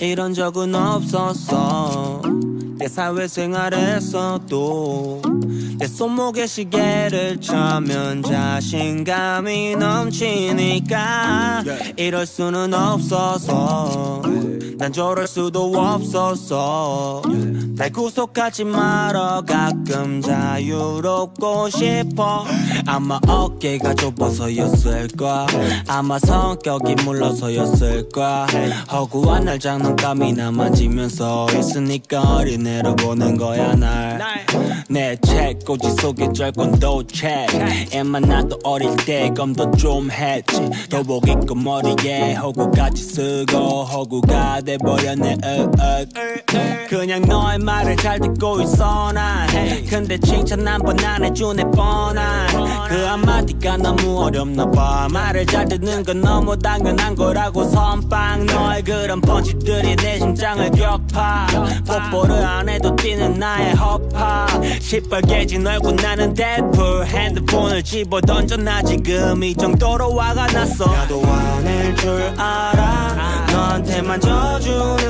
이런 적은 없었어. 내 사회생활에서도 내 손목에 시계를 차면 자신감이 넘치니까 이럴 수는 없어서 난 저럴 수도 없었어 날 구속하지 말어. 가끔 자유롭고 싶어. 아마 어깨가 좁아서였을까 아마 성격이 물러서였을까. 허구한 날 장난감이나 만지면서 있으니까 어린애로 보는 거야 날내 책꽂이 속에 절건 도책. 애만 나도 어릴 때 검도 좀 했지. 도복 입고 머리에 허구까지 쓰고 허구가 돼버렸네. 으, 으. 그냥 너의 말을 잘 듣고 있어 난 근데 칭찬 한 번 안 해주네 뻔한. 그 한마디가 너무 어렵나 봐. 말을 잘 듣는 건 너무 당연한 거라고 선빵. 너의 그런 펀치들이 내 심장을 격파. 뽀뽀를 안 해도 뛰는 나의 허파. 시뻘개진 얼굴 나는 데드풀. 핸드폰을 집어 던져 나 지금 이 정도로 화가 났어. 나도 화낼 줄 알아. 너한테만 져주는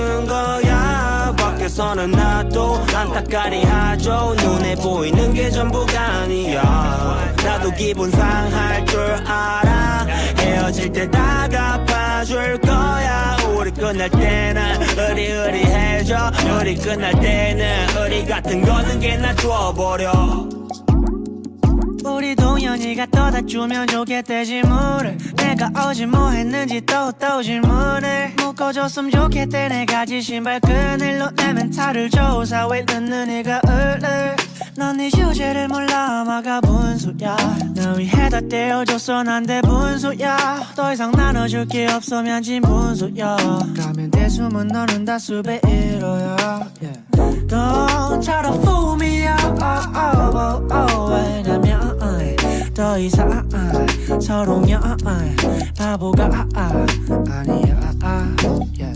거야 밖에서는 나도 안타까리 하죠. 눈에 보이는 게 전부가 아니야. 나도 기분 상할 줄 알아. 헤어질 때다 갚아줄 거야. 우리 끝날 때는 으리으리해져. 우리 끝날 때는 우리 같은 거는 개나 줘버려 우리 동현이가 떠다 주면 좋겠대 질문을 내가 어제 뭐 했는지 또또 질문을 묶어줬으면 좋겠대 내가 지 신 발끈을 놓내면 탈을 조사. 왜 듣는 애가 을을 넌네 주제를 몰라. 아마가 분수야. 너 위에다 떼어줬어. 난데 분수야. 더 이상 나눠줄 게 없으면 진 분수야. 가면 대수면 너는 다 수배 1호야. Yeah. Don't try to fool me oh, 이상 서로냐 바보가 아니야 yeah.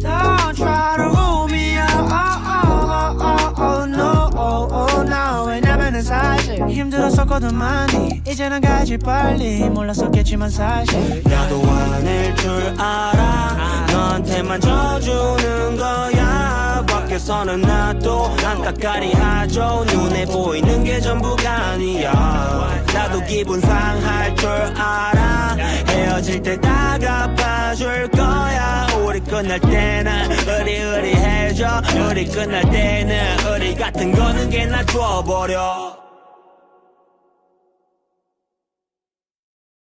Don't try to rule me out oh, oh, oh, oh, oh, oh, no. 왜냐면은 사실 힘들었었거든 많이 이제는 가지 빨리 몰랐었겠지만 사실 나도 화낼 밖에서는 나도 안타까리 하죠. 눈에 보이는 게 전부가 아니야. 나도 기분 상할 줄 알아. 헤어질 때다 갚아줄 거야. 우리 끝날 때는 으리으리해져. 우리 끝날 때는 우리 같은 거는 개나 줘버려